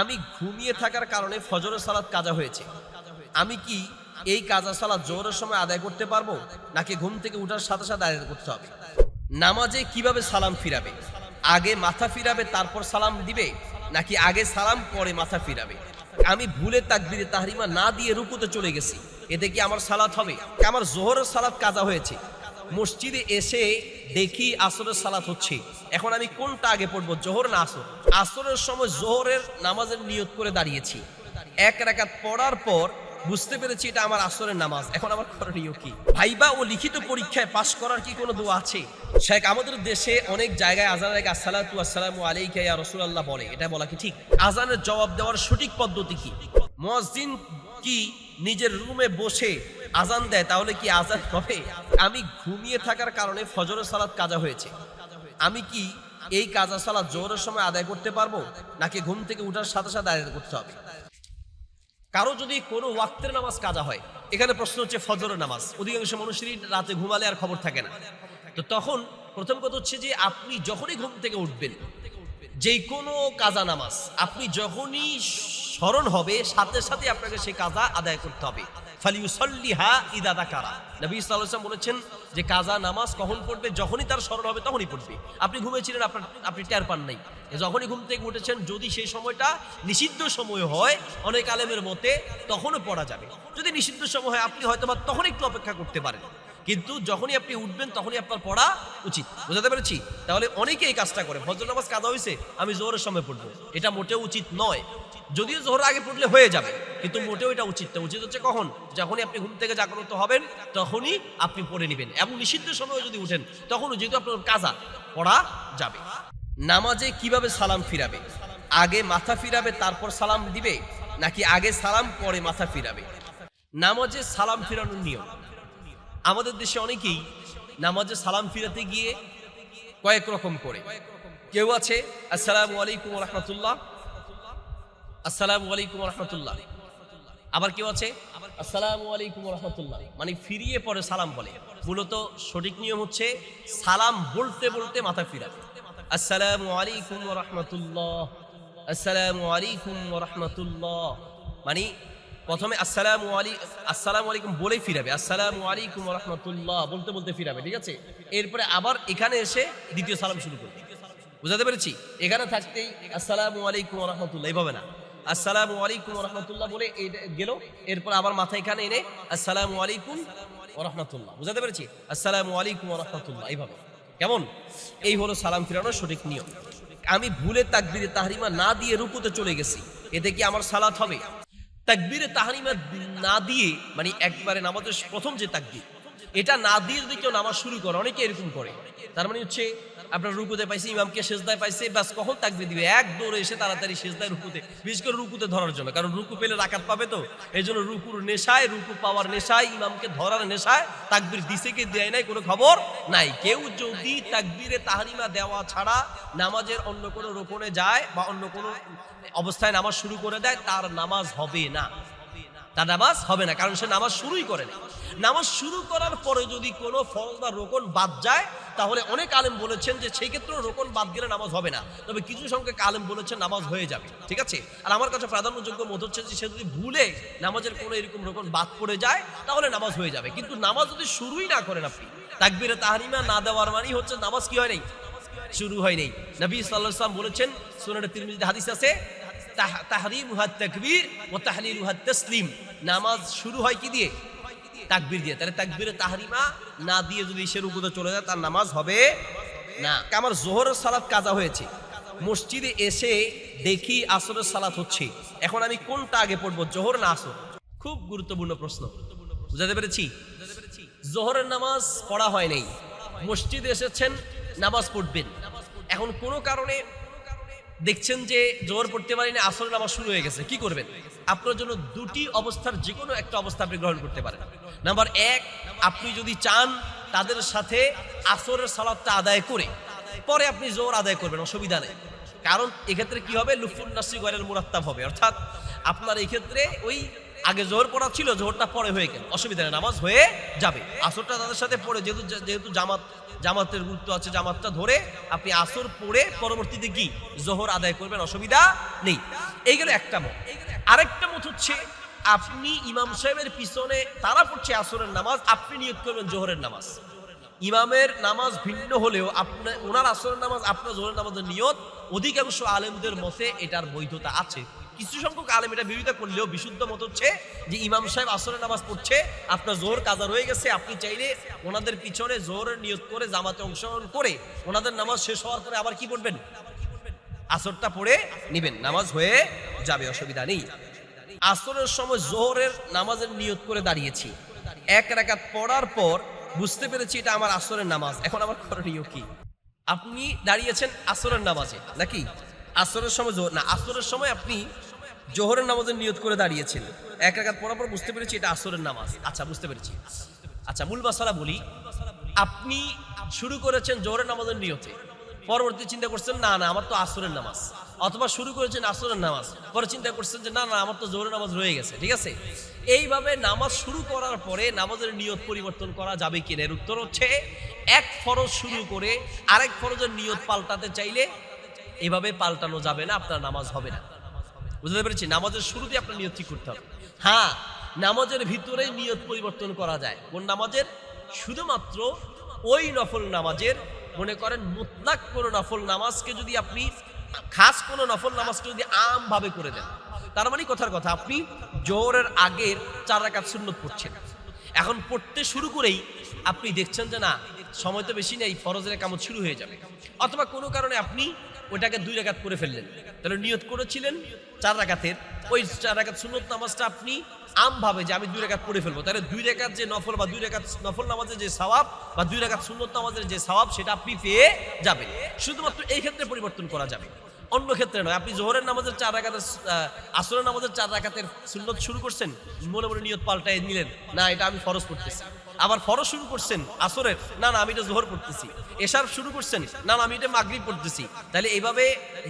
আমি ঘুমিয়ে থাকার কারণে ফজরের সালাত কাজা হয়েছে। আমি কি এই কাজা সালাত জোহরের সময় আদায় করতে পারব, নাকি ঘুম থেকে উঠার সাথে সাথে আদায় করতে হবে? নামাজে কীভাবে সালাম ফিরাবে? আগে মাথা ফিরাবে, তারপর সালাম দিবে, নাকি আগে সালাম, পরে মাথা ফিরাবে? আমি ভুলে তাকবিরে তাহরিমা না দিয়ে রুকুতে চলে গেছি। এতে কি আমার সালাত হবে? আমার জোহরের সালাত কাজা হয়েছে। মসজিদে এসে দেখি আসরের সালাত হচ্ছে। এখন আমি কোনটা আগে পড়ব, জোহর না আসর? আসরের সময় জোহরের নামাজের নিয়ত করে দাঁড়িয়েছি। এক রাকাত পড়ার পর বুঝতে পেরেছি এটা আমার আসরের নামাজ। এখন আমার করণীয় কি? ভাইবা ও লিখিত পরীক্ষায় পাশ করার কি কোনো দোয়া আছে? শেখ, আমাদের দেশে অনেক জায়গায় আজানের আগে আসসালাতু আসসালামু আলাইকা ইয়া রাসূলুল্লাহ বলে। এটা বলা কি ঠিক? আজানের জবাব দেওয়ার সঠিক পদ্ধতি কি? মুয়াজ্জিন কি নিজের রুমে বসে আজান দেয়, তাহলে কি আজান হবে? আমি ঘুমিয়ে থাকার কারণে ফজরের সালাত কাজা হয়েছে। আমি কি এই কাজা সালাত জোরের সময় আদায় করতে পারব, নাকি ঘুম থেকে উঠার সাথে সাথে আদায় করতে হবে? কারও যদি কোনো ওয়াক্তের নামাজ কাজা হয়, এখানে প্রশ্ন হচ্ছে ফজরের নামাজ। অধিকাংশ মানুষেরই রাতে ঘুমালে আর খবর থাকে না। তো তখন প্রথম কথা হচ্ছে যে, আপনি যখনই ঘুম থেকে উঠবেন যে কোনো কাজা নামাজ, আপনি যখনই স্মরণ হবে, সাথে সাথে আপনাকে সেই কাজা আদায় করতে হবে। ফালিউসল্লিহা ইদাদা কারা নবী সাল্লাম বলেছেন যে কাজা নামাজ কখন পড়বে, যখনই তার স্মরণ হবে তখনই পড়বে। আপনি ঘুমিয়েছিলেন, আপনার, আপনি টের পান নাই। যখনই ঘুম থেকে উঠেছেন, যদি সেই সময়টা নিষিদ্ধ সময় হয়, অনেক আলেমের মতে, তখনও পড়া যাবে। যদি নিষিদ্ধ সময় হয়, আপনি হয়তো বা তখন একটু অপেক্ষা করতে পারেন। কিন্তু যখনই আপনি উঠবেন, তখনই আপনার পড়া উচিত। বুঝাতে পেরেছি? তাহলে অনেকে এই কাজটা করে। ফজর নামাজ কাদা হয়েছে আমি জোহরের সময় পড়ব। এটা মোটেও উচিত নয়। যদিও জোহর আগে পড়লে হয়ে যাবে, কিন্তু মোটেও এটা উচিত না উচিত হচ্ছে কখন? যখনই আপনি ঘুম থেকে জাগ্রত হবেন, তখনই আপনি পড়ে নেবেন। এবং নিষিদ্ধ সময় যদি উঠেন, তখনও যেহেতু আপনার কাজা, পড়া যাবে। নামাজে কীভাবে সালাম ফিরাবে? আগে মাথা ফিরাবে, তারপর সালাম দিবে? নাকি আগে সালাম, পরে মাথা ফিরাবে? নামাজে সালাম ফিরানোর নিয়ম। আমাদের দেশে অনেকেই নামাজে সালাম ফিরাতে গিয়ে কয়েক রকম করে। কেউ আছে, আসসালামু আলাইকুম রহমতুল্লাহ। আসসালামু আলাইকুম রহমতুল্লাহ। আবার কেউ আছে, আসসালামু আলাইকুম রহমতুল্লাহ। মানে ফিরিয়ে পরে সালাম বলে। মূলত সঠিক নিয়ম হচ্ছে সালাম বলতে বলতে মাথা ফিরাবে আসসালামু আলাইকুম রহমতুল্লাহ। আসসালামু আলাইকুম রহমতুল্লাহ। মানে প্রথমে আসসালামু আলী, আসসালামু আলাইকুম বলেই ফিরাবে। আসসালামু আলাইকুম রহমতুল্লাহ বলতে বলতে ফিরাবে, ঠিক আছে? এরপরে আবার এখানে এসে দ্বিতীয় সালাম শুরু করবে। বুঝাতে পেরেছি? এখানে থাকতেই আসসালামু আলাইকুম রহমতুল্লাহ এইভাবে না। আসসালামু আলাইকুম রহমতুল্লাহ বলে গেল, এরপর আবার মাথা এখানে এনে আসসালামু আলাইকুম রহমতুল্লাহ। বুঝাতে পেরেছি? আসসালামু আলাইকুম রহমতুল্লাহ এইভাবে কেমন? এই হলো সালাম ফিরানোর সঠিক নিয়ম। আমি ভুলে তাকবিরে তাহরিমা না দিয়ে রুকুতে চলে গেছি। এতে কি আমার সালাত হবে? তাকবিরে তাহরিমা না দিয়ে মানে একবারে নামাজের প্রথম যে তাকবির, এটা না দিয়ে যদি কেউ নামাজ শুরু করে, অনেকে এরকম করে। তার মানে হচ্ছে আপনার রুকুতে পাইছে, ইমামকে সেজদায় পাইছে বাস কখন তাকবির দিবে? এক দৌড়ে এসে তাড়াতাড়ি সেজদায় রুকুতে, বিশেষ করে রুকুতে ধরার জন্য। কারণ রুকু পেলে রাকাত পাবে তো? এই জন্য রুকুর নেশায়, রুকু পাওয়ার নেশায়, ইমামকে ধরার নেশায় তাকবির দিছে কে দেয় নাই কোনো খবর নাই। কেউ যদি তাকবিরে তাহরিমা দেওয়া ছাড়া নামাজের অন্য কোনো রোপণে যায় বা অন্য কোনো অবস্থায় নামাজ শুরু করে দেয়, তার নামাজ হবে না। তার নামাজ হবে না, কারণ সে নামাজ শুরুই করে না নামাজ শুরু করার পরে যদি কোনো ফরজ বা রোকন বাদ যায়, তাহলে অনেক আলেম বলেছেন যে সেই ক্ষেত্রে রোকন বাদ গেলে নামাজ হবে না। তবে কিছু সংখ্যক আলেম বলেছেন নামাজ হয়ে যাবে, ঠিক আছে? আর আমার কাছে প্রাধান্যযোগ্য মত হচ্ছে যে সে যদি ভুলে নামাজের কোনো এরকম রোকন বাদ পড়ে যায়, তাহলে নামাজ হয়ে যাবে। কিন্তু নামাজ যদি শুরুই না করেন আপনি, তাকবিরে তাহারিমা না দেওয়ার মানেই হচ্ছে নামাজ কি হয় নাই? শুরু হয় নাই। নবী সাল্লাহ সাল্লাম বলেছেন সুনানে তিরমিজিতে হাদিস আছে তাহ- তাহরিমুহা তাকবীর ও তাহলিলুহা তাসলিম। নামাজ শুরু হয় কি দিয়ে? তাকবীর দিয়ে। তাহলে তাকবীরে তাহরিমা না দিয়ে যদি সে রুকুতে চলে যায়, তার নামাজ হবে না। আমার জোহরের সালাত কাজা হয়েছে। মসজিদে এসে দেখি আসরের সালাত হচ্ছে। এখন আমি কোনটা আগে পড়ব, জোহর না আসর? খুব গুরুত্বপূর্ণ প্রশ্ন। বুঝাতে পেরেছি? জোহরের নামাজ পড়া হয় নাই। মসজিদে এসেছেন, নামাজ পড়বেন। এখন কোনো কারণে দেখছেন যে জোর পড়তে পারেনি, আসরের নামাজ শুরু হয়ে গেছে। কি করবেন? আপনার জন্য দুটি অবস্থার যে কোনো একটা অবস্থা আপনি গ্রহণ করতে পারেন। নাম্বার এক, আপনি যদি চান তাদের সাথে আসরের সালাদটা আদায় করে, পরে আপনি জোর আদায় করবেন, অসুবিধা নেই। কারণ এক্ষেত্রে কি হবে? লুফুল নাসি গয়ের মুরাত্তাব হবে। অর্থাৎ আপনার এই ক্ষেত্রে ওই আগে জোহর পড়া ছিল, জোহরটা পরে হয়ে গেল। অসুবিধা নেই, নামাজ হয়ে যাবে। আসরটা তাদের সাথে পড়ে, যেহেতু যেহেতু জামাত, জামাতের গুরুত্ব আছে জামাতটা ধরে, আপনি আসর পড়ে পরবর্তীতে কি? জোহর আদায় করবেন, অসুবিধা নেই। এই গেল একটা মত। আরেকটা মত হচ্ছে, আপনি ইমাম সাহেবের পিছনে তারা পড়ছে আসরের নামাজ, আপনি নিয়োগ করবেন জোহরের নামাজ। ইমামের নামাজ ভিন্ন হলেও আপনার ওনার আসরের নামাজ, আপনার জোহরের নামাজের নিয়ত, অধিকাংশ আলেমদের মতে এটার বৈধতা আছে। কিছু সংখ্যক আলেম এটা বিরোধিতা করলেও বিশুদ্ধ মত হচ্ছে যে ইমাম সাহেব আসরের নামাজ পড়ছে, আপনার জোর কাজা রয়ে গেছে, আপনি চাইলে ওনাদের পিছনে জোহরের নিয়ত করে জামাতে অংশগ্রহণ করে ওনাদের নামাজ শেষ হওয়ার পরে আবার কি করবেন আসরটা পড়ে নিবেন, নামাজ হয়ে যাবে, অসুবিধা নেই। আসরের সময় জোহরের নামাজের নিয়ত করে দাঁড়িয়েছি। এক রাকাত পড়ার পর বুঝতে পেরেছি এটা আমার আসরের নামাজ। এখন আমার করণীয় কি? আপনি দাঁড়িয়েছেন আসরের নামাজে, নাকি? আসরের সময় না, আসরের সময় আপনি জোহরের নামাজের নিয়ত করে দাঁড়িয়েছেন। এক রাকাত পড়ার পর বুঝতে পেরেছি এটা আসরের নামাজ। আচ্ছা বুঝতে পেরেছি। আচ্ছা মূল বাসারা বলি। আপনি শুরু করেছেন জোহরের নামাজের নিয়তে। পরবর্তী চিন্তা করছেন, না না, আমার তো আসরের নামাজ। অথবা শুরু করেছেন আসরের নামাজ। পরে চিন্তা করছেন যে, না না, আমার তো জোহরের নামাজ রয়ে গেছে, ঠিক আছে? এইভাবে নামাজ শুরু করার পরে নামাজের নিয়ত পরিবর্তন করা যাবে কিনা এর উত্তর হচ্ছে, এক ফরজ শুরু করে আরেক ফরজের নিয়ত পাল্টাতে চাইলে এভাবে পাল্টানো যাবে না, আপনার নামাজ হবে না। বুঝতে পেরেছি? নামাজের শুরুতে আপনার নিয়ত ঠিক করতে হবে। হ্যাঁ নামাজের ভিতরে নিয়ত পরিবর্তন করা যায়। কোন নামাজের? শুধুমাত্র ওই নফল নামাজের। মনে করেন, মুতলাক কোনো নফল নামাজকে যদি আপনি, খাস কোনো নফল নামাজকে যদি আমভাবে করে দেন, তার মানে কথার কথা, আপনি জোহরের আগের চার রাকাত সুন্নত পড়ছেন। এখন পড়তে শুরু করেই আপনি দেখছেন যে না, সময় তো বেশি নেই, ফরজের কামত শুরু হয়ে যাবে। অথবা কোনো কারণে আপনি ওইটাকে দুই রাকাত করে ফেললেন। তাহলে নিয়ত করেছিলেন চার রাকাতের। ওই চার রাকাত সুন্নত নামাজটা আপনি আম ভাবে যে আমি দুই রেখাত পড়ে ফেলব। তাহলে দুই রেখাত যে নফল বা দুই রেখাত নফল নামাজের যে স্বভাব বা দুই রেখাত সুন্নত নামাজের যে স্বভাব সেটা আপনি পেয়ে যাবেন। শুধুমাত্র এই ক্ষেত্রে পরিবর্তন করা যাবে। অন্য ক্ষেত্রে নয়। আপনি জোহরের নামাজের চার রাকাতের আসরের নামাজের চার রাকাতের সুন্নত শুরু করছেন, মনে মনে নিয়ত পাল্টাই নিলেন। না, এটা আমি ফরজ করতেছি। আবার ফরজ শুরু করছেন আসরের। না না, আমি এটা জোহর পড়তেছি। এশার শুরু করছেন। না না, আমি এটা মাগরিব পড়তেছি। তাহলে এইভাবে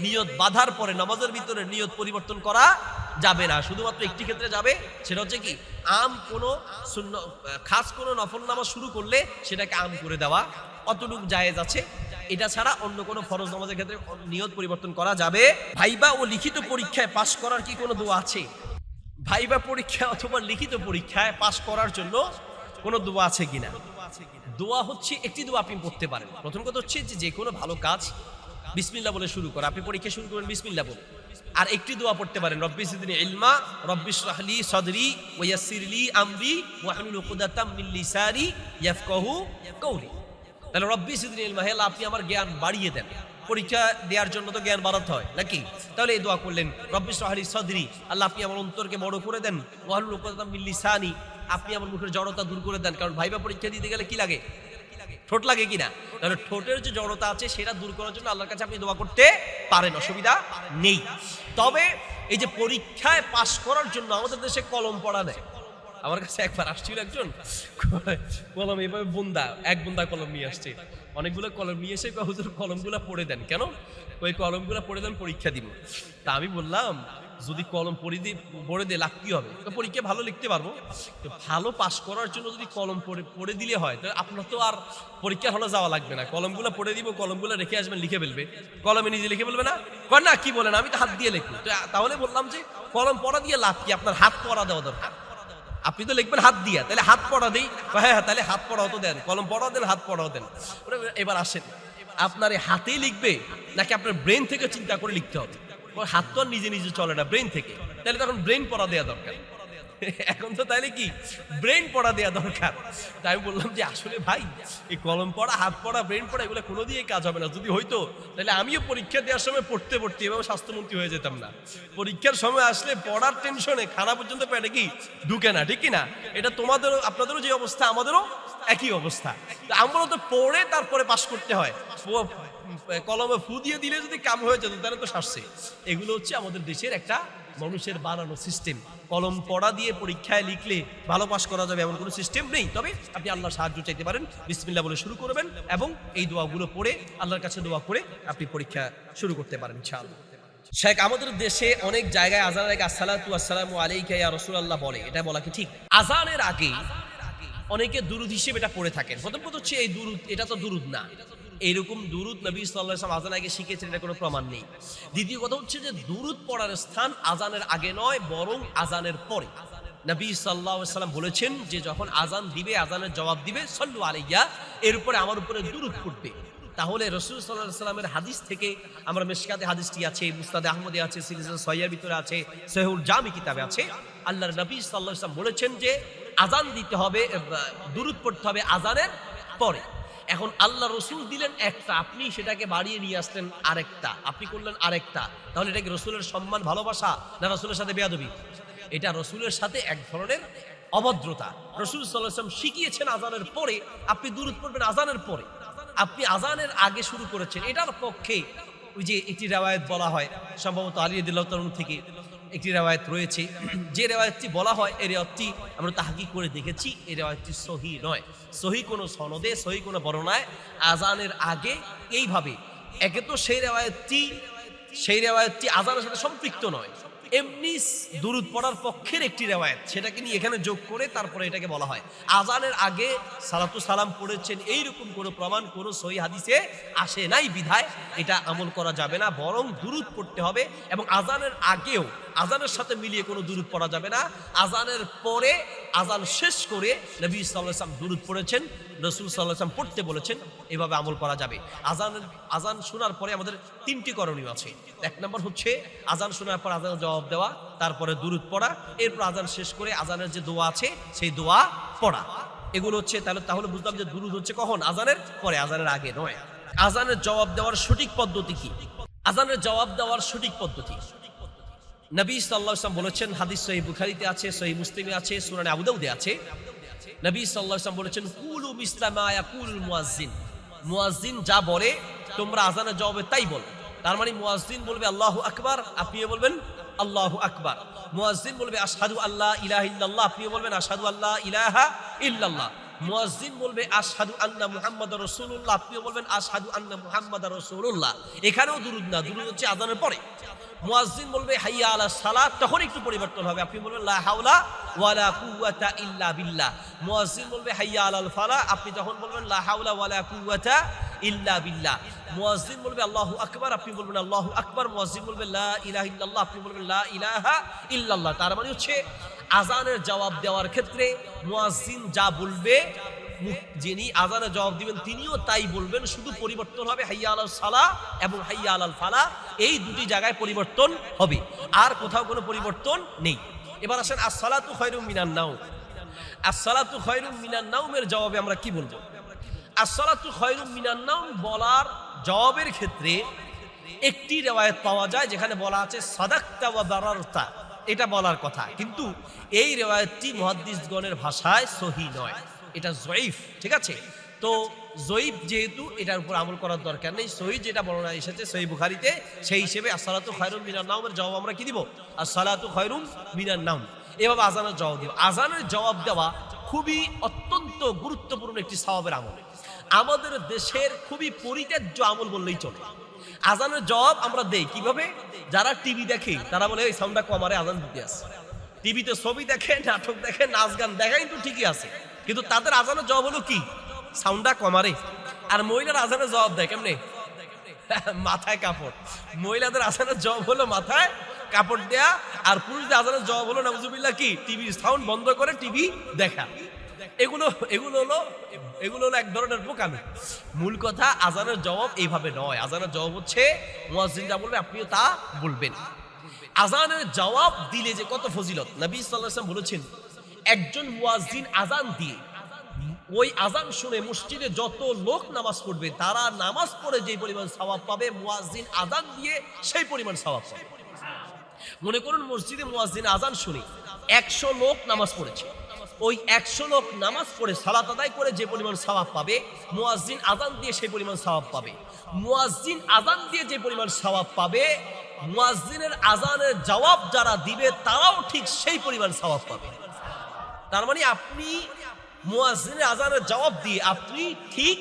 নিয়ত বাধার পরে নামাজের ভিতরে নিয়ত পরিবর্তন করা যাবে না। শুধুমাত্র একটি ক্ষেত্রে যাবে, সেটা হচ্ছে কি, আম কোনো শূন্য খাস কোনো নফল নামাজ শুরু করলে সেটাকে আম করে দেওয়া অতটুকু জায়েজ আছে। এটা ছাড়া অন্য কোনো ফরজ নামাজের ক্ষেত্রে নিয়ত পরিবর্তন করা যাবে। ভাইবা ও লিখিত পরীক্ষায় পাশ করার কি কোনো দোয়া আছে? ভাইবা পরীক্ষা অথবা লিখিত পরীক্ষায় পাশ করার জন্য কোনো দোয়া আছে কিনা? দোয়া হচ্ছে একটি দোয়া আপনি পড়তে পারেন। প্রথম কথা হচ্ছে যে কোনো ভালো কাজ বিসমিল্লা বলে শুরু করা। আপনি পরীক্ষা শুরু করেন বিসমিল্লা বলে আর একটি দোয়া পড়তে পারেন রব্বি সিদিন ইলমা রব্বি রাহলি সদরি ওয়াসিরলি আমরি ওয়াহলুল উকদাতাম মিন লিসানি ইয়াফকাহু কওলি। তাহলে রব্বি সিদিন ইলমা হে আল্লাহ, আপনি আমার জ্ঞান বাড়িয়ে দেন। পরীক্ষা দেওয়ার জন্য তো জ্ঞান বাড়াতে হয় নাকি? তাহলে এই দোয়া করলেন রব্বি সাহালি সদরি আল্লাহ আপনি আমার অন্তরকে বড় করে দেন ওয়াহলুল উকদাতাম মিন লিসানি আপনি আমার মুখের জড়তা দূর করে দেন, কারণ ভাইবা পরীক্ষা দিতে গেলে কি লাগে? ঠোঁট লাগে কিনা তাহলে ঠোঁটের যে জড়তা আছে, সেটা দূর করার জন্য আল্লাহর কাছে আপনি দোয়া করতে পারেন, অসুবিধা নেই। তবে এই যে পরীক্ষায় পাশ করার জন্য আমাদের দেশে কলম পড়া নেয় আমার কাছে একবার আসছিল একজন, কলম এভাবে বুন্দা, এক বুন্দা কলম নিয়ে আসছে। অনেকগুলো কলম নিয়ে এসে হুজুর, কলমগুলো পড়ে দেন। কেন? ওই কলমগুলো পড়ে দেন, পরীক্ষা দিব। তা আমি বললাম যদি কলম পড়ে দিয়ে পড়ে দিয়ে লাভ কি হবে? তো পরীক্ষা ভালো লিখতে পারব। তো ভালো পাস করার জন্য যদি কলম পড়ে পড়ে দিলে হয় তো আপনার তো আর পরীক্ষার হলে যাওয়া লাগবে না। কলমগুলো পড়ে দিব, কলমগুলো রেখে আসবেন, লিখে ফেলবে। কলমে নিজে লিখে ফেলবে না? কয় না, কি বলেন? আমি তো হাত দিয়ে লিখব। তো তাহলে বললাম যে, কলম পড়া দিয়ে লাভ কি? আপনার হাত পড়া দেওয়া দরকার। আপনি তো লিখবেন হাত দিয়া। তাহলে হাত পড়া দিই। হ্যাঁ হ্যাঁ তাহলে হাত পড়াও তো দেন। কলম পড়াও দেন, হাত পড়াও দেন। এবার আসেন। আপনার এই হাতেই লিখবে, নাকি আপনার ব্রেন থেকে চিন্তা করে লিখতে হবে? হাত তো নিজে নিজে চলে না ব্রেন থেকে। তাহলে তখন ব্রেন পড়া দেওয়া দরকার। এখন তো তাইলে কি? ব্রেন পড়া দেওয়া দরকার। তাই আমি বললাম যে, আসলে ভাই, এই কলম পড়া, হাত পড়া ব্রেন পড়া, এগুলো কোনো দিয়ে কাজ হবে না। যদি হইতো তাহলে আমিও পরীক্ষা দেওয়ার সময় পড়তে পড়তে এভাবে স্বাস্থ্যমন্ত্রী হয়ে যেতাম না। পরীক্ষার সময় আসলে পড়ার টেনশনে খানা পর্যন্ত পেটে কি? ঢুকে না, ঠিক না? এটা তোমাদেরও, আপনাদেরও যে অবস্থা, আমাদেরও একই অবস্থা। তো আমরাও তো পড়ে, তারপরে পাশ করতে হয়। কলমে ফু দিয়ে দিলে যদি কাম হয়ে যেত, তাহলে তো শাসছে এগুলো হচ্ছে আমাদের দেশের একটা মানুষের বানানো সিস্টেম কলম পড়া দিয়ে পরীক্ষায় লিখলে ভালো পাস করা যাবে এমন কোনো সিস্টেম নেই। তবে আপনি আল্লাহর সাহায্য চাইতে পারেন। বিসমিল্লা বলে শুরু করবেন এবং এই দোয়াগুলো পড়ে আল্লাহর কাছে দোয়া করে আপনি পরীক্ষা শুরু করতে পারেন, ইনশাআল্লাহ। শেখ, আমাদের দেশে অনেক জায়গায় আজানের আগে আসসালাতু আসসালামু আলাইকা ইয়া রাসূলুল্লাহ বলে। এটা বলা কি ঠিক? আজানের আগে অনেকে দুরুদ হিসেবে এটা পড়ে থাকেন। প্রথম কথা হচ্ছে এই দুরুদ, এটা তো দুরুদ না। এইরকম দুরুদ নবী সাল্লাহ ইসলাম আজান আগে শিখেছেন এটা কোনো প্রমাণ নেই। দ্বিতীয় কথা হচ্ছে যে, দুরুদ পড়ার স্থান আজানের আগে নয়, বরং আজানের পরে। নবী সাল্লাহ সাল্লাম বলেছেন যে, যখন আজান দিবে, আজানের জবাব দিবে, সল্লু আলাইয়া এর উপরে আমার উপরে দুরুদ পড়বে তাহলে রসুল সাল্লাহ সাল্লামের হাদিস থেকে আমরা মেশকাতে হাদিসটি আছে, মুস্তাদে আহমদে আছে সিরিজ সহিয়ার ভিতরে আছে সহিউল জামি কিতাবে আছে। আল্লাহর নবী সাল্লাহ ইসলাম বলেছেন যে, আজান দিতে হবে দুরুদ পড়তে হবে আজানের পরে। এখন আল্লাহ রসুল দিলেন একটা, আপনি সেটাকে বাড়িয়ে নিয়ে আসলেন আরেকটা, আপনি করলেন আরেকটা। তাহলে এটা কি রসুলের সম্মান, ভালোবাসা না রসুলের সাথে বেয়াদবি? এটা রসুলের সাথে এক ধরনের অভদ্রতা। রসুল সাল্লাম শিখিয়েছেন আজানের পরে, আপনি দূরত পড়বেন আজানের পরে। আপনি আজানের আগে শুরু করেছেন, এটার পক্ষে ওই যে একটি রেওয়ায়ত বলা হয়, সম্ভবত আলী দিল্লাহ থেকে। একটি রেওয়ায়ত রয়েছে। যে রেওয়ায়তটি বলা হয়, এই রেওয়ায়তটি আমরা তাহাকি করে দেখেছি, এই রেওয়ায়তটি সহি নয়। সহি কোনো সনদে, সহি কোনো বর্ণায় আজানের আগে এইভাবে, একে তো সেই রেওয়ায়তটি সেই রেওয়ায়তটি আজানের সাথে সম্পৃক্ত নয়। এমনি দুরুদ পড়ার পক্ষের একটি রেওয়ায়ত। সেটাকে নিয়ে এখানে যোগ করে তারপরে এটাকে বলা হয়। আজানের আগে সালাতু সালাম পড়েছেন, এইরকম কোনো প্রমাণ, কোনো সহি হাদিসে আসে নাই বিধায় এটা আমল করা যাবে না, বরং দুরুদ পড়তে হবে এবং আজানের আগেও আজানের সাথে মিলিয়ে কোনো দুরুদ পড়া যাবে না। আজানের পরে আজান শেষ করে নবী সাল্লাহ সাল্লাম দুরুদ পড়েছেন। রসুল সাল্লাম পড়তে বলেছেন, এভাবে আমল করা যাবে। আজান আজান শোনার পরে আমাদের তিনটি করণীয় আছে। এক নম্বর হচ্ছে আজান শোনার পর আজানের জবাব দেওয়া, তারপরে দুরুদ পড়া, এরপর আজান শেষ করে আজানের যে দোয়া আছে, সেই দোয়া পড়া। এগুলো হচ্ছে, তাহলে তাহলে বুঝলাম যে দুরুদ হচ্ছে কখন? আজানের পরে আজানের আগে, নয়। আজানের জবাব দেওয়ার সঠিক পদ্ধতি কি? আজানের জবাব দেওয়ার সঠিক পদ্ধতি। নবী সাল্লাহ বলেছেন, হাদিস সহি বুখারিতে আছে সহি মুসলিমে আছে সুরানে আবুদাউদে আছে। নবী সাল্লাহ ইসলাম বলেছেন, কুলু ইসলামায়া কুল মুয়াজ্জিন। মুয়াজ্জিন যা বলে, তোমরা আজানের জবাবে তাই বলো। তার মানে মুয়াজ্জিন বলবে, আল্লাহ আকবার। আপনিও বলবেন, আল্লাহ আকবার। মুয়াজ্জিন বলবে, আশহাদু আল্লাহ ইলাহা ইল্লাল্লাহ। আপনিও বলবেন, আশহাদু আল্লাহ ইলাহা ইল্লাল্লাহ। মুয়াজ্জিন বলবে, আশহাদু আন্না মুহাম্মাদ রাসূলুল্লাহ। আপনিও বলবেন, আশহাদু আন্না মুহাম্মাদ রাসূলুল্লাহ। এখানেও দুরুদ না, দুরুদ হচ্ছে আজানের পরে। মুয়াজ্জিন বলবে, হাইয়া আলা সালাত। তখন একটু পরিবর্তন হবে। আপনি বলবেন, লা হাওলা ওয়ালা কুওয়াতা ইল্লা বিল্লাহ। মুয়াজ্জিন বলবে, হাইয়া আলাল ফালা আপনি তখন বলবেন, লা হাওলা ওয়ালা কুওয়াতা ইল্লা বিল্লাহ। মুয়াজ্জিন বলবে, আল্লাহু আকবার। আপনি বলবেন, আল্লাহু আকবার। মুয়াজ্জিন বলবে, লা ইলাহা ইল্লাল্লাহ। আপনি বলবেন, লা ইলাহা ইল্লাল্লাহ। তার মানে হচ্ছে, আজানের জবাব দেওয়ার ক্ষেত্রে মুয়াজ্জিন যা বলবে, যিনি আজানের জবাব দিবেন, তিনিও তাই বলবেন। শুধু পরিবর্তন হবে হাইয়া আলাল সালা এবং হাইয়া আলাল ফালা এই দুটি জায়গায় পরিবর্তন হবে। আর কোথাও কোনো পরিবর্তন নেই। এবার আসেন, আসসালাতু খয়রুম মিনান নাও আসসালাতু খয়রুম মিনান নাউমের জবাবে আমরা কি বলব? আসসালাতু খয়রুম মিনান নাউম বলার জবাবের ক্ষেত্রে একটি রেওয়ায়ত পাওয়া যায় যেখানে বলা আছে, সাদাক্তা ওয়া দারারতা। এটা বলার কথা। কিন্তু এই রেওয়ায়তটি মুহাদ্দিসগণের ভাষায় সহি নয়। এটা জয়ীফ, ঠিক আছে? তো জয়ীফ যেহেতু এটার উপর আমল করার দরকার নেই, সহি যেটা বর্ণনা এসেছে সহি বুখারিতে, সেই হিসেবে আসসালাতু খয়রুম মিনান নামের জবাব আমরা কি দিব? আসসালাতু খয়রুম মিনান নাম এভাবে আজানের জবাব দিব। আজানের জবাব দেওয়া খুবই অত্যন্ত গুরুত্বপূর্ণ একটি স্বভাবের আমল। আমাদের দেশের খুবই পরিত্যাজ্য আমল বললেই চলে। আজানের জবাব আমরা দেই কীভাবে? যারা টিভি দেখে, তারা বলে, এই সাউন্ডটা কমারে আজান দিতে আছে টিভিতে ছবি দেখে, নাটক দেখে, নাচ গান দেখা কিন্তু ঠিকই আছে। কিন্তু তাদের আজানের জবাব হলো কি? সাউন্ডটা কমারে। আর মহিলার আজানের জবাব দেয়, কেমনে? মাথায় কাপড়। মহিলাদের আজানের জবাব হলো মাথায় কাপড় দেয়া, আর পুরুষদের আজানের জবাব হলো নামজুবিল্লাহ কি? টিভির সাউন্ড বন্ধ করে টিভি দেখা। এগুলো এগুলো হলো এগুলো হলো এক ধরনের বোকামি। মূল কথা, আজানের জবাব এইভাবে নয়। আজানের জবাব হচ্ছে, মুয়াজ্জিন যা বলবে, আপনিও তা বলবেন। আজানের জবাব দিলে যে কত ফজিলত। নবী আলাইহি বলেছেন, একজন মুয়াজ্জিন আজান দিয়ে ওই আজান শুনে মসজিদে যত লোক নামাজ পড়বে, তারা নামাজ পড়ে যে পরিমাণ সওয়াব পাবে, মুয়াজ্জিন আজান দিয়ে সেই পরিমাণ সওয়াব পাবে। মনে করুন মসজিদে মুয়াজ্জিন আজান শুনে একশো লোক নামাজ পড়েছে। ওই একশো লোক নামাজ পড়ে সালাত আদায় করে যে পরিমাণ সওয়াব পাবে, মুয়াজ্জিন আজান দিয়ে সেই পরিমাণ সওয়াব পাবে। মুয়াজ্জিন আজান দিয়ে যে পরিমাণ সওয়াব পাবে, মুয়াজ্জিনের আজানের জবাব যারা দিবে, তারাও ঠিক সেই পরিমাণ সওয়াব পাবে। তার মানে আপনি মুয়াজ্জিনের আজানের জবাব দিয়ে আপনি ঠিক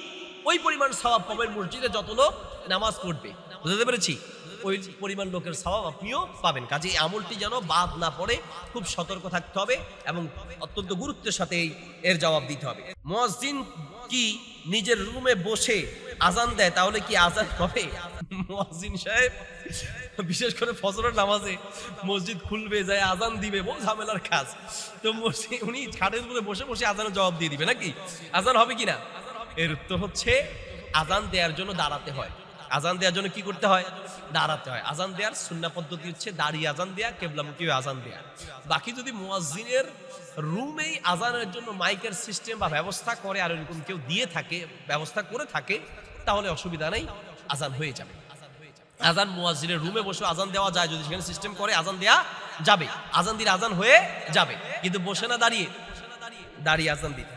ওই পরিমাণ স্বভাব পাবেন মসজিদে যত লোক নামাজ পড়বে। বুঝতে পেরেছি? ওই পরিমাণ লোকের স্বভাব আপনিও পাবেন। কাজে এই আমলটি যেন বাদ না পড়ে, খুব সতর্ক থাকতে হবে এবং অত্যন্ত গুরুত্বের সাথে এর জবাব দিতে হবে। মুয়াজ্জিন কি নিজের রুমে বসে আজান দেয়, তাহলে কি আজান হবে? মুয়াজ্জিন সাহেব, বিশেষ করে ফজরের নামাজে মসজিদ খুলবে, যায় আজান দিবে, বহু ঝামেলার কাজ। তো মসজিদ, উনি খাটের উপরে বসে বসে আজানের জবাব দিয়ে দিবে নাকি? আজান হবে কিনা? এর উত্তর হচ্ছে, আজান দেওয়ার জন্য দাঁড়াতে হয়। আজান দেওয়ার জন্য কি করতে হয়? দাঁড়াতে হয়। আজান দেওয়ার সুন্না পদ্ধতি হচ্ছে দাঁড়িয়ে আজান দেয়া, কেবলামুখী আজান দেয়া। বাকি যদি মুয়াজ্জিনের রুমেই আজানের জন্য মাইকের সিস্টেম বা ব্যবস্থা করে, আর এরকম কেউ দিয়ে থাকে, ব্যবস্থা করে থাকে তাহলে অসুবিধা নেই, আজান হয়ে যাবে। আজান মুয়াজিরের রুমে বসে আজান দেওয়া যায়, যদি সেখানে সিস্টেম করে, আজান দেওয়া যাবে। আজান দিলে আজান হয়ে যাবে। কিন্তু বসে না দাঁড়িয়ে দাঁড়িয়ে আজান দিতে